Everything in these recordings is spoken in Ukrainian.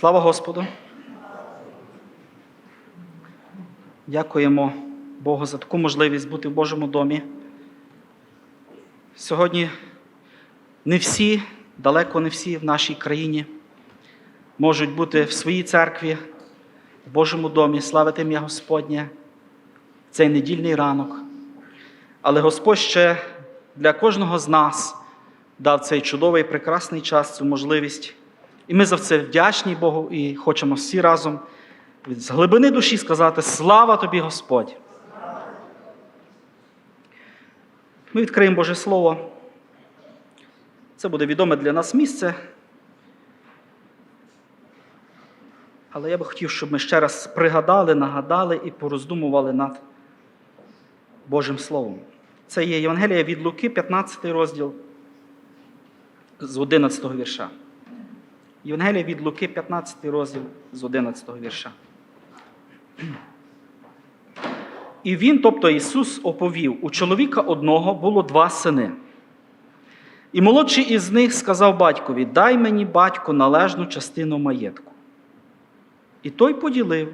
Слава Господу! Дякуємо Богу за таку можливість бути в Божому домі. Сьогодні не всі, далеко не всі в нашій країні можуть бути в своїй церкві, в Божому домі, славити ім'я Господнє цей недільний ранок. Але Господь ще для кожного з нас дав цей чудовий, прекрасний час, цю можливість. І ми за це вдячні Богу і хочемо всі разом з глибини душі сказати Слава тобі, Господь! Ми відкриємо Боже Слово. Це буде відоме для нас місце. Але я би хотів, щоб ми ще раз пригадали, нагадали і пороздумували над Божим Словом. Це є Євангелія від Луки, 15 розділ з 11 вірша. Євангелія від Луки, 15 розділ з 11 вірша. І він, тобто Ісус, оповів: у чоловіка одного було два сини. І молодший із них сказав батькові: Дай мені, батько, належну частину маєтку. І той поділив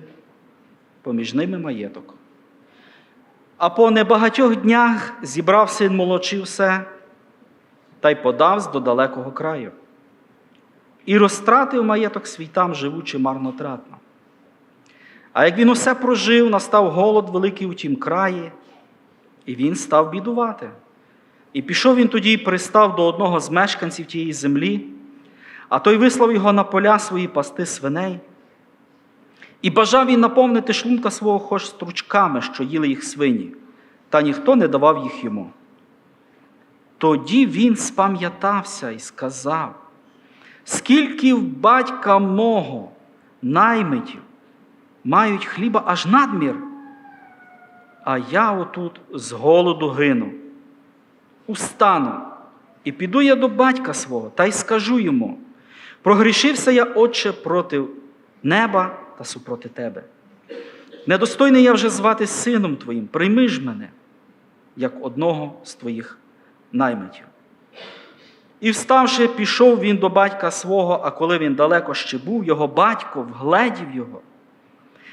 поміж ними маєток. А по небагатьох днях зібрав син молодший все та й подавсь до далекого краю. І розтратив маєток свій там, живучи марнотратно. А як він усе прожив, настав голод великий у тім краї, і він став бідувати. І пішов він тоді і пристав до одного з мешканців тієї землі, а той вислав його на поля свої пасти свиней. І бажав він наповнити шлунка свого хоч стручками, що їли їх свині, та ніхто не давав їх йому. Тоді він спам'ятався і сказав, скільки в батька мого наймитів мають хліба аж надмір, а я отут з голоду гину. Устану, і піду я до батька свого та й скажу йому: прогрішився я, Отче, проти неба та супроти тебе. Недостойний я вже звати сином твоїм, прийми ж мене, як одного з твоїх наймитів. І вставши, пішов він до батька свого, а коли він далеко ще був, його батько вгледів його,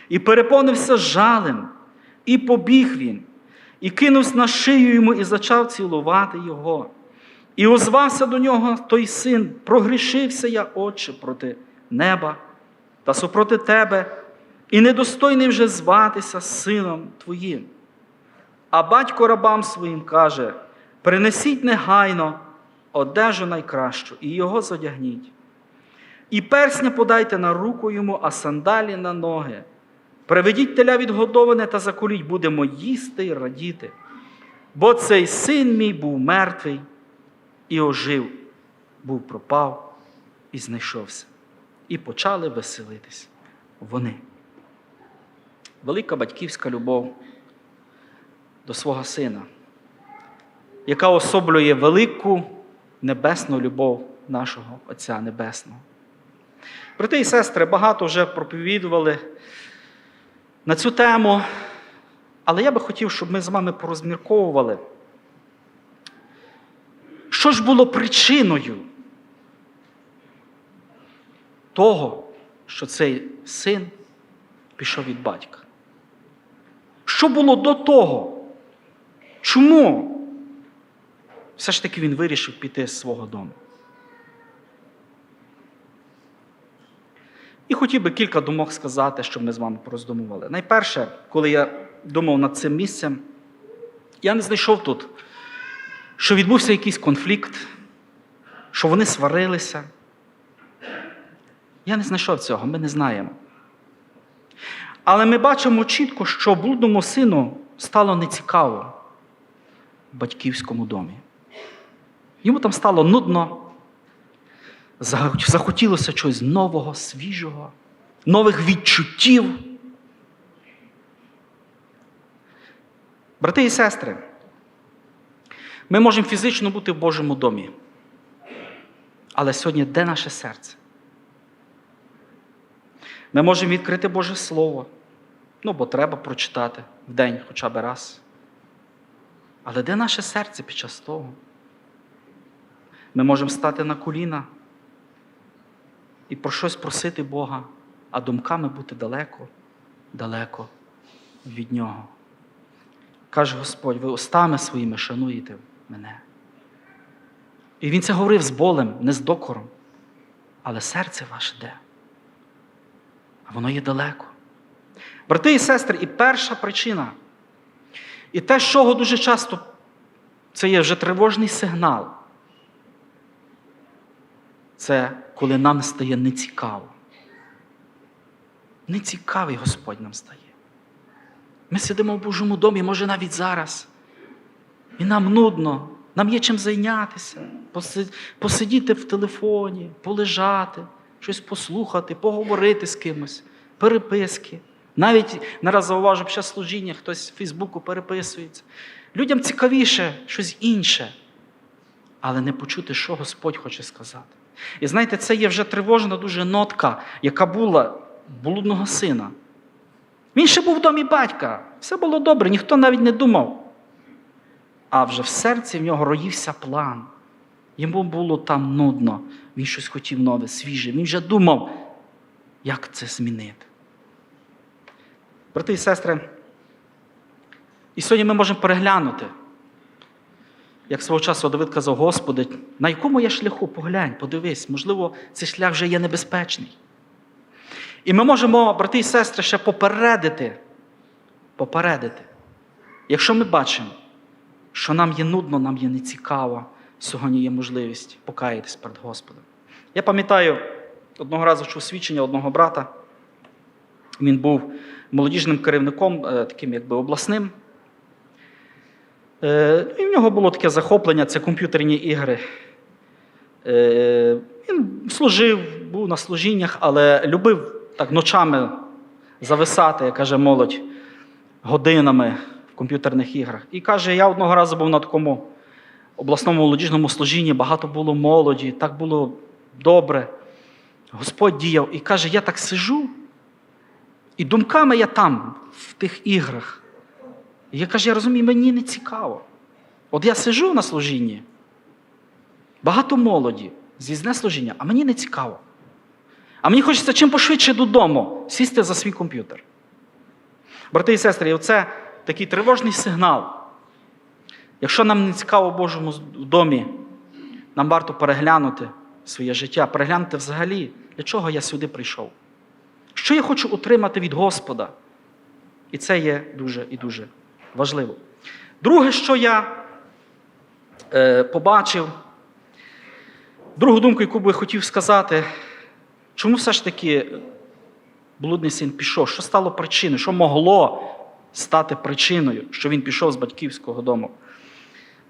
і переповнився жалем, і побіг він, і кинувся на шию йому, і зачав цілувати його. І озвався до нього той син, прогрішився я, Отче, проти неба та супроти тебе, і недостойний вже зватися сином твоїм. А батько рабам своїм каже: принесіть негайно одежу найкращу і його зодягніть. І персня подайте на руку йому, а сандалі на ноги. Приведіть теля відгодоване та заколіть, будемо їсти і радіти. Бо цей син мій був мертвий і ожив, був пропав і знайшовся. І почали веселитись вони. Велика батьківська любов до свого сина, яка особлює велику небесну любов нашого Отця Небесного. Брати і сестри, багато вже проповідували на цю тему, але я би хотів, щоб ми з вами порозмірковували, що ж було причиною того, що цей син пішов від батька. Що було до того? Чому все ж таки він вирішив піти з свого дому? І хотів би кілька думок сказати, щоб ми з вами пороздумували. Найперше, коли я думав над цим місцем, я не знайшов тут, що відбувся якийсь конфлікт, що вони сварилися. Я не знайшов цього, ми не знаємо. Але ми бачимо чітко, що блудному сину стало нецікаво в батьківському домі. Йому там стало нудно, захотілося чогось нового, свіжого, нових відчуттів. Брати і сестри, ми можемо фізично бути в Божому домі. Але сьогодні де наше серце? Ми можемо відкрити Боже Слово, ну, бо треба прочитати в день хоча б раз. Але де наше серце під час того? Ми можемо стати на коліна і про щось просити Бога, а думками бути далеко, далеко від Нього. Каже Господь, ви устами своїми шануєте мене. І він це говорив з болем, не з докором. Але серце ваше де? А воно є далеко. Брати і сестри, і перша причина, і те, з чого дуже часто це є вже тривожний сигнал. Це коли нам стає нецікаво. Нецікавий Господь нам стає. Ми сидимо в Божому домі, може навіть зараз. І нам нудно, нам є чим зайнятися, посидіти в телефоні, полежати, щось послухати, поговорити з кимось, переписки. Навіть нараз зауважу, під час служіння хтось в Фейсбуку переписується. Людям цікавіше щось інше, але не почути, що Господь хоче сказати. І знаєте, це є вже тривожна дуже нотка, яка була блудного сина. Він ще був в домі батька, все було добре, ніхто навіть не думав. А вже в серці в нього роївся план. Йому було там нудно, він щось хотів нове, свіже. Він вже думав, як це змінити. Брати і сестри, і сьогодні ми можемо переглянути, як свого часу Давид казав, Господи, на якому я шляху поглянь, подивись, можливо, цей шлях вже є небезпечний. І ми можемо, брати і сестри, ще попередити, попередити. Якщо ми бачимо, що нам є нудно, нам є нецікаво, сьогодні є можливість покаятись перед Господом. Я пам'ятаю, одного разу чув свідчення одного брата. Він був молодіжним керівником, е, таким якби обласним. Е, І в нього було таке захоплення це комп'ютерні ігри. Е, Він служив, був на служіннях, але любив так ночами зависати, як каже молодь, годинами в комп'ютерних іграх. І каже, я одного разу був на такому обласному молодіжному служінні, багато було молоді, так було добре. Господь діяв і каже, я так сижу, і думками я там, в тих іграх. Я каже, я розумію, мені не цікаво. От я сижу на служінні, багато молоді, з'їзне служіння, а мені не цікаво. А мені хочеться чим пошвидше додому сісти за свій комп'ютер. Брати і сестри, і оце такий тривожний сигнал. Якщо нам не цікаво в Божому домі, нам варто переглянути своє життя, переглянути взагалі, для чого я сюди прийшов. Що я хочу отримати від Господа? І це є дуже і дуже важливо. Друге, що я е, побачив, другу думку, яку би хотів сказати, чому все ж таки блудний син пішов? Що стало причиною? Що могло стати причиною, що він пішов з батьківського дому?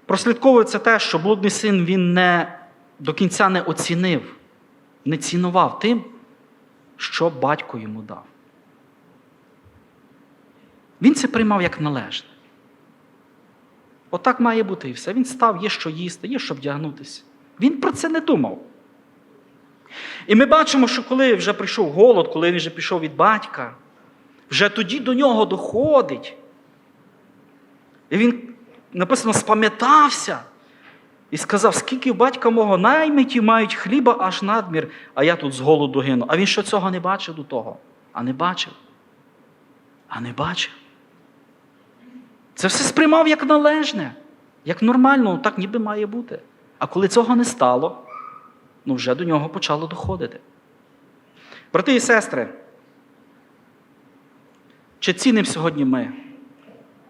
Прослідковується те, що блудний син він не до кінця не оцінив, не цінував тим, що батько йому дав. Він це приймав як належне. Отак має бути і все. Він став, є що їсти, є що вдягнутися. Він про це не думав. І ми бачимо, що коли вже прийшов голод, коли він вже пішов від батька, вже тоді до нього доходить. І він написано, спам'ятався і сказав, скільки в батька мого наймиті мають хліба аж надмір, а я тут з голоду гину. А він що цього не бачив до того? А не бачив. А не бачив. Це все сприймав як належне, як нормально, ну, так ніби має бути. А коли цього не стало, ну вже до нього почало доходити. Брати і сестри, чи цінимо сьогодні ми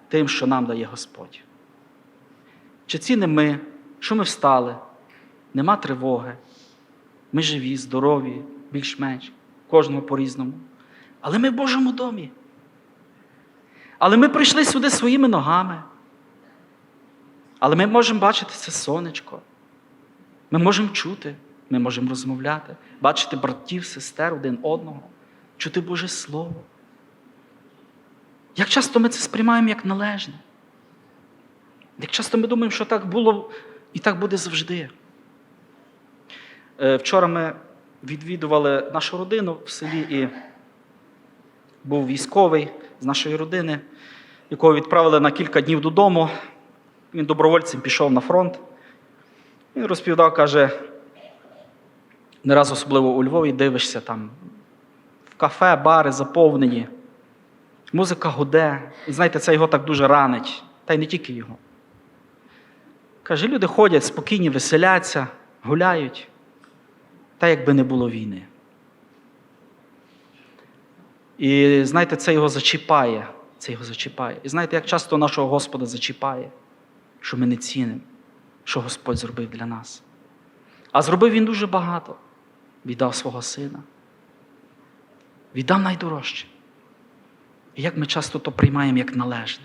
тим, що нам дає Господь? Чи цінимо ми, що ми встали, нема тривоги, ми живі, здорові, більш-менш, кожного по-різному. Але ми в Божому домі. Але ми прийшли сюди своїми ногами. Але ми можемо бачити це сонечко. Ми можемо чути, ми можемо розмовляти, бачити братів, сестер один одного, чути Боже Слово. Як часто ми це сприймаємо як належне? Як часто ми думаємо, що так було і так буде завжди. Е, Вчора ми відвідували нашу родину в селі і був військовий з нашої родини, якого відправили на кілька днів додому. Він добровольцем пішов на фронт. Він розповідав, каже, Не раз особливо у Львові дивишся там в кафе, бари заповнені, музика гуде. І знаєте, це його так дуже ранить, та й не тільки його. Каже, люди ходять спокійні, веселяться, гуляють, та якби не було війни. І знаєте, це його зачіпає. Це його зачіпає. І знаєте, як часто нашого Господа зачіпає, що ми не цінимо, що Господь зробив для нас. А зробив Він дуже багато. Віддав свого сина. Віддав найдорожче. І як ми часто то приймаємо як належне.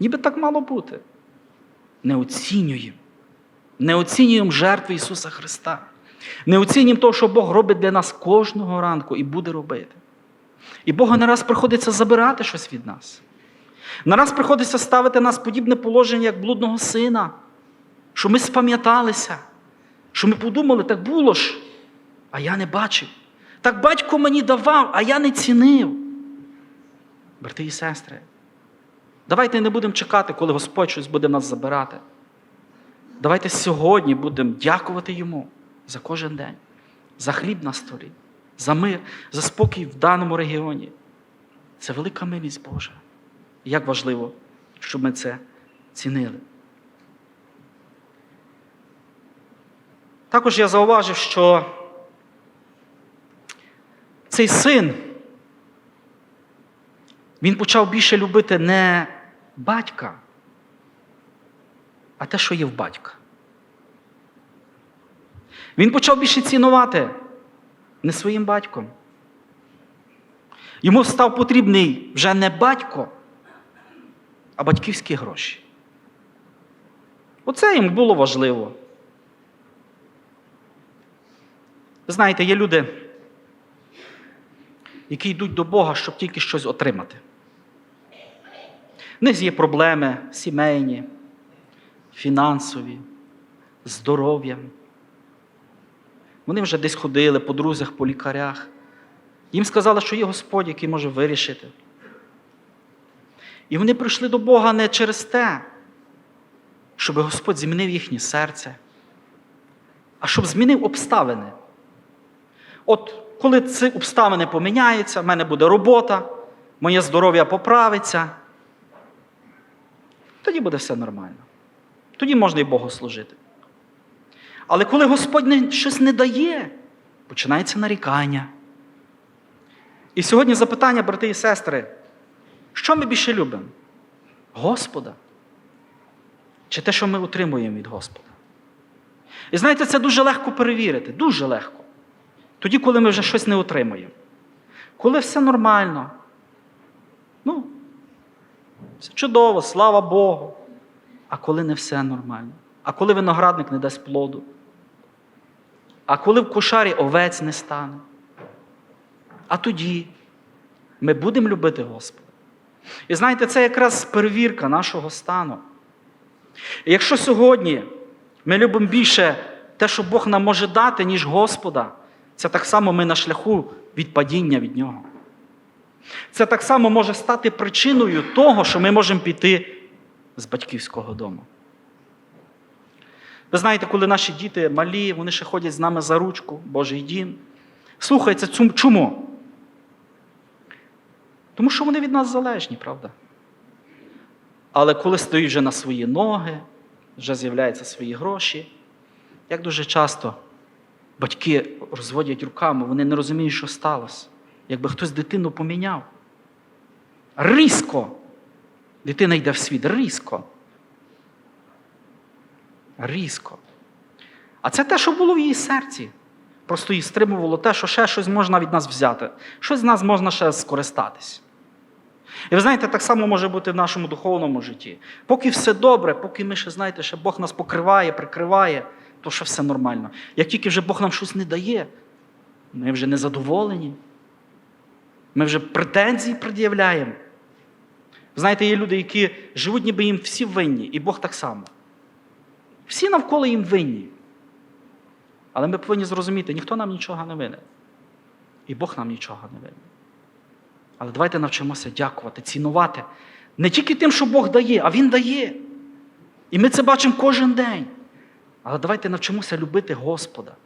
Ніби так мало бути. Не оцінюємо. Не оцінюємо жертви Ісуса Христа. Не оцінюємо того, що Бог робить для нас кожного ранку і буде робити. І Богу не раз приходиться забирати щось від нас. Не раз приходиться ставити нас подібне положення, як блудного сина, що ми спам'яталися, що ми подумали, так було ж, а я не бачив. Так батько мені давав, а я не цінив. Брати і сестри, давайте не будемо чекати, коли Господь щось буде нас забирати. Давайте сьогодні будемо дякувати Йому за кожен день, за хліб на столі, за мир, за спокій в даному регіоні. Це велика милість Божа. І Як важливо, щоб ми це цінили. Також я зауважив, що цей син, він почав більше любити не батька, а те, що є в батька. Він почав більше цінувати не своїм батьком. Йому став потрібний вже не батько, а батьківські гроші. Оце йому було важливо. Ви знаєте, є люди, які йдуть до Бога, щоб тільки щось отримати. В них є проблеми сімейні, фінансові, здоров'ям. Вони вже десь ходили по друзях, по лікарях. Їм сказали, що є Господь, який може вирішити. І вони прийшли до Бога не через те, щоб Господь змінив їхнє серце, а щоб змінив обставини. От коли ці обставини поміняються, в мене буде робота, моє здоров'я поправиться, тоді буде все нормально. Тоді можна і Богу служити. Але коли Господь щось не дає, починається нарікання. І сьогодні запитання, брати і сестри, що ми більше любимо? Господа? Чи те, що ми отримуємо від Господа? І знаєте, це дуже легко перевірити, дуже легко. Тоді, коли ми вже щось не отримуємо. Коли все нормально, ну, все чудово, слава Богу. А коли не все нормально, а коли виноградник не дасть плоду, а коли в кошарі овець не стане, а тоді ми будемо любити Господа. І знаєте, це якраз перевірка нашого стану. І якщо сьогодні ми любимо більше те, що Бог нам може дати, ніж Господа, це так само ми на шляху від падіння від Нього. Це так само може стати причиною того, що ми можемо піти з батьківського дому. Ви знаєте, коли наші діти малі, вони ще ходять з нами за ручку, Божий дім. Слухайте, цум- чому? Тому що вони від нас залежні, правда? Але коли стоїть вже на свої ноги, вже з'являються свої гроші, як дуже часто батьки розводять руками, вони не розуміють, що сталося. Якби хтось дитину поміняв. Різко. Дитина йде в світ, різко. Різко. А це те, що було в її серці. Просто її стримувало те, що ще щось можна від нас взяти, щось з нас можна ще скористатись. І ви знаєте, так само може бути в нашому духовному житті. Поки все добре, поки ми ще, знаєте, ще Бог нас покриває, прикриває, то ще все нормально. Як тільки вже Бог нам щось не дає, ми вже не задоволені. Ми вже претензії пред'являємо. Знаєте, є люди, які живуть, ніби їм всі винні, і Бог так само. Всі навколо їм винні. Але ми повинні зрозуміти, ніхто нам нічого не винен. І Бог нам нічого не винен. Але давайте навчимося дякувати, цінувати не тільки тим, що Бог дає, а Він дає. І ми це бачимо кожен день. Але давайте навчимося любити Господа.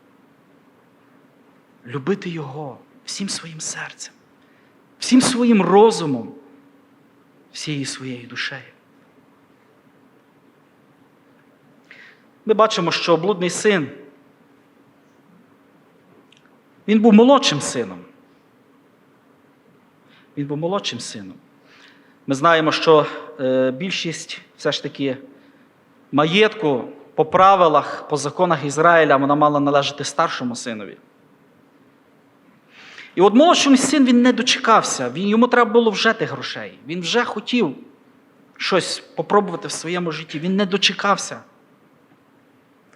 любити Його всім своїм серцем, всім своїм розумом, всією своєю душею. Ми бачимо, що блудний син, він був молодшим сином. Він був молодшим сином. Ми знаємо, що е, більшість все ж таки маєтку по правилах, по законах Ізраїля вона мала належати старшому синові. І от молодший син він не дочекався, він, йому треба було вжити грошей. Він вже хотів щось попробувати в своєму житті. Він не дочекався.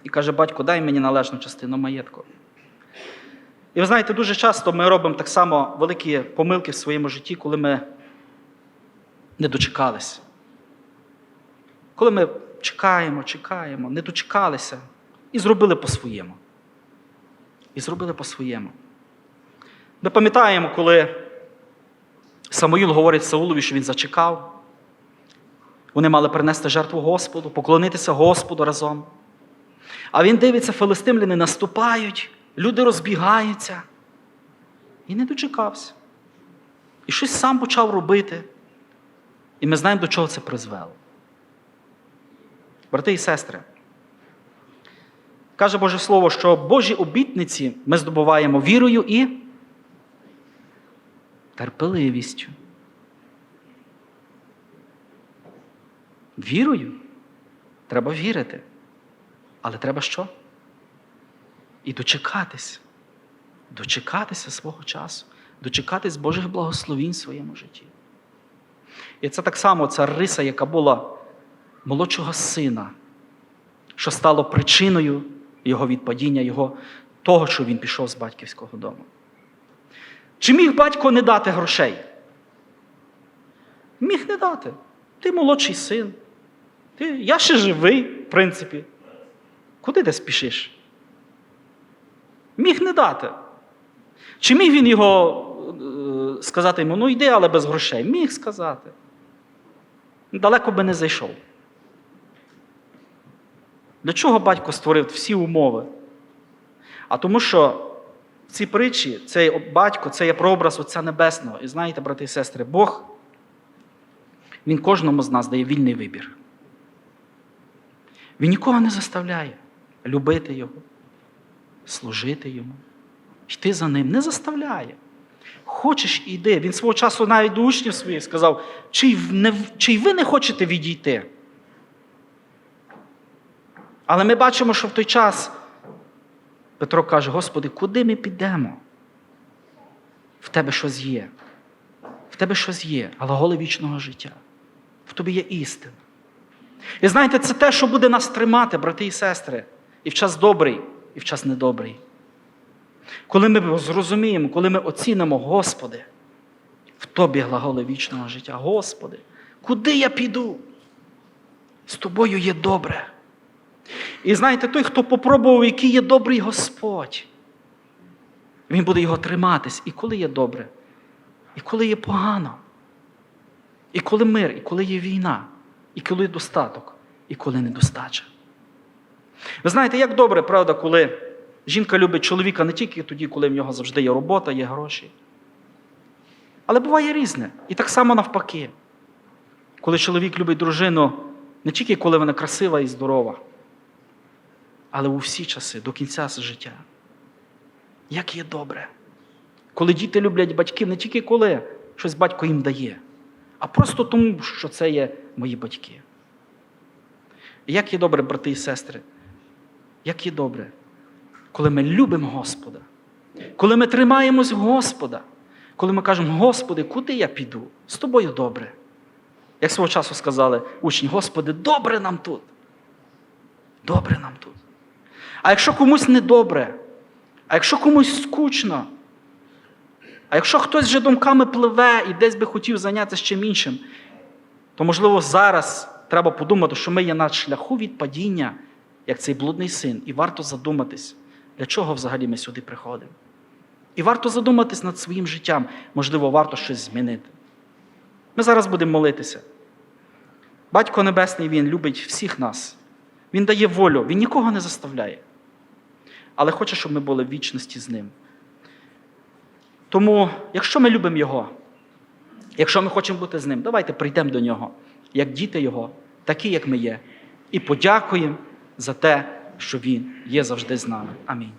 І каже, батько, дай мені належну частину маєтку. І ви знаєте, дуже часто ми робимо так само великі помилки в своєму житті, коли ми не дочекалися. Коли ми чекаємо, чекаємо, не дочекалися і зробили по-своєму. І зробили по-своєму. Ми пам'ятаємо, коли Самуїл говорить Саулові, що він зачекав. Вони мали принести жертву Господу, поклонитися Господу разом. А він дивиться, филистимляни наступають, люди розбігаються. І не дочекався. І щось сам почав робити. І ми знаємо, до чого це призвело. Брати і сестри, каже Боже Слово, що Божі обітниці ми здобуваємо вірою і терпеливістю. Вірою треба вірити. Але треба що? І дочекатись. Дочекатися свого часу, дочекатись Божих благословінь в своєму житті. І це так само ця риса, яка була молодшого сина, що стало причиною його відпадіння, його того, що він пішов з батьківського дому. Чи міг батько не дати грошей? Міг не дати. Ти молодший син. Ти, Я ще живий, в принципі. Куди ти спішиш? Міг не дати. Чи міг він його е, сказати йому, ну йди, але без грошей? Міг сказати. Далеко би не зайшов. Для чого батько створив всі умови? А тому, що в цій притчі цей батько це є прообраз Отця Небесного. І знаєте, брати і сестри, Бог, Він кожному з нас дає вільний вибір. Він нікого не заставляє любити Його, служити Йому, йти за ним. Не заставляє. Хочеш іди. Він свого часу навіть до учнів своїх сказав, чи, не, чи ви не хочете відійти? Але ми бачимо, що в той час Петро каже: Господи, куди ми підемо? В тебе щось є. В тебе щось є, глаголи вічного життя. В тобі є істина. І знаєте, це те, що буде нас тримати, брати і сестри, і в час добрий, і в час недобрий. Коли ми зрозуміємо, коли ми оцінимо, Господи, в Тобі глаголи вічного життя. Господи, куди я піду? З тобою є добре. І знаєте, той, хто попробував, який є добрий Господь, він буде його триматись. І коли є добре, і коли є погано, і коли мир, і коли є війна, і коли достаток, і коли недостача. Ви знаєте, як добре, правда, коли жінка любить чоловіка не тільки тоді, коли в нього завжди є робота, є гроші. Але буває різне. І так само навпаки. Коли чоловік любить дружину не тільки коли вона красива і здорова, але у всі часи, до кінця життя. Як є добре. Коли діти люблять батьків не тільки коли щось батько їм дає, а просто тому, що це є мої батьки. Як є добре, брати і сестри, як є добре, коли ми любимо Господа, коли ми тримаємось Господа, коли ми кажемо, Господи, куди я піду? З тобою добре. Як свого часу сказали учні, Господи, добре нам тут. Добре нам тут. А якщо комусь недобре, а якщо комусь скучно, а якщо хтось вже думками пливе і десь би хотів зайнятися чим іншим, то, можливо, зараз треба подумати, що ми є на шляху від падіння, як цей блудний син, і варто задуматись, для чого взагалі ми сюди приходимо. І варто задуматись над своїм життям, можливо, варто щось змінити. Ми зараз будемо молитися. Батько Небесний Він любить всіх нас. Він дає волю, Він нікого не заставляє. Але хоче, щоб ми були в вічності з ним. Тому, якщо ми любимо Його, якщо ми хочемо бути з ним, давайте прийдемо до нього, як діти Його, такі, як ми є, і подякуємо за те, що Він є завжди з нами. Амінь.